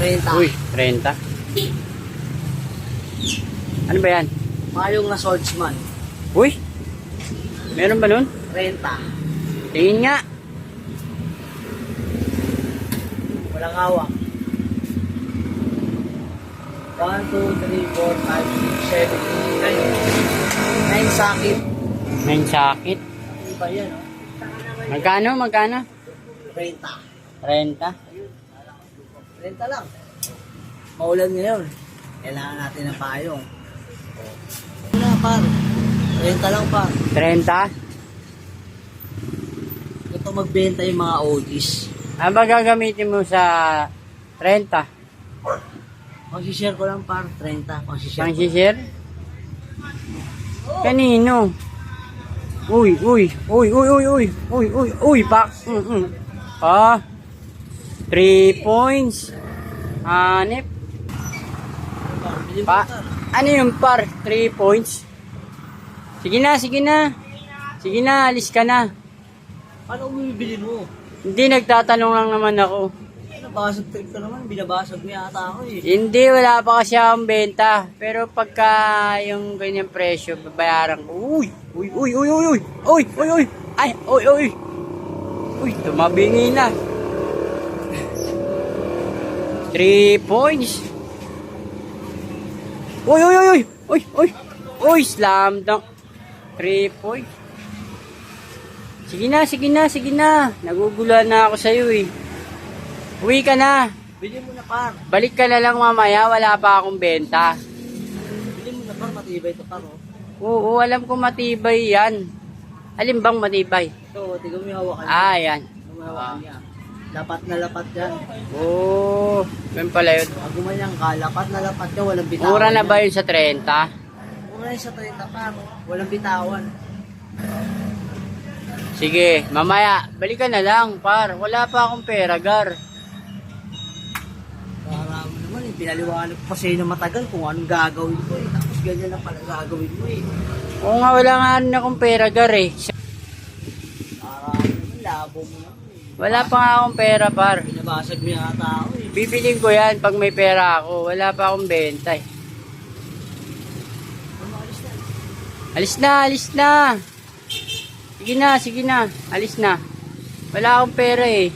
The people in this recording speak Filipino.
30. Uy, 30. Ano ba yan? Payong na swordsman. Uy, meron ba nun? 30. Tingin nga. Walang hawak. 1, 2, 3, 4, 5, 6, 7, 8, 9. 9 sakit. May sakit. Ano ba yan? oh? Magkano, magkano? 30. 30. 30 lang. Maulan ngayon. Kailangan natin ng payong. Ano na par? 30 lang par. 30. Ito magbenta yung mga oldies. Ano ba gagamitin mo sa 30? Magsishare ko lang par. 30. Magsishare Pang ko. share? Kanino? Uy, uy, uy, uy, uy, uy, uy, uy, uy, pak. Mm -mm. Ah, 3 points. Hanip. Mo Pa, ano yung par? 3 points? Sige na, sige na. Sige na, alis ka na. Paano bumibili mo? Hindi, nagtatanong lang naman ako. Nabasag trip ka naman. Binabasag mo yata ako eh. Hindi, wala pa kasi akong benta. Pero pagka yung ganyang presyo, babayaran ko. Uy! Uy, uy, uy, uy, uy! Uy, uy, uy! Ay, uy, uy! Uy, tumabingi na. 3 points. Uy, uy, uy, uy! Uy, uy! Uy, slam dunk. 3 points. Sige na, sige na, sige na. Nagugulan na ako sa'yo eh. Uwi ka na. Bili mo na par. Balik ka na lang mamaya, wala pa akong benta. Bili mo na par. Matibay ito par oh. Oo, alam ko matibay yan. Alin bang matibay? Ito, tignan mo yung hawakan niya. Ah, yan. Mo yung hawakan niya. Lapat na lapat yan. Oo, yun pala yun. Pag gumanyan ka, lapat na lapat yan. Walang bitawan. Mura na yan. ba yun sa 30? Mura yun sa 30 par. Walang bitawan. Sige, mamaya, balik ka na lang, par. Wala pa akong pera, gar. Para mo naman eh. Pinaliwanag ko pa sa'yo na matagal kung anong gagawin ko eh. Tapos ganyan lang pala gagawin mo eh. Oo nga, wala nga akong pera, gar eh. Para mo naman, labo mo na. Wala pa nga akong pera, par. Pinabasag niya ata ako eh. Bibiling ko yan pag may pera ako. Wala pa akong benta eh. Ano, alis na, alis na. Sige na, sige na. Alis na. Wala akong pera eh.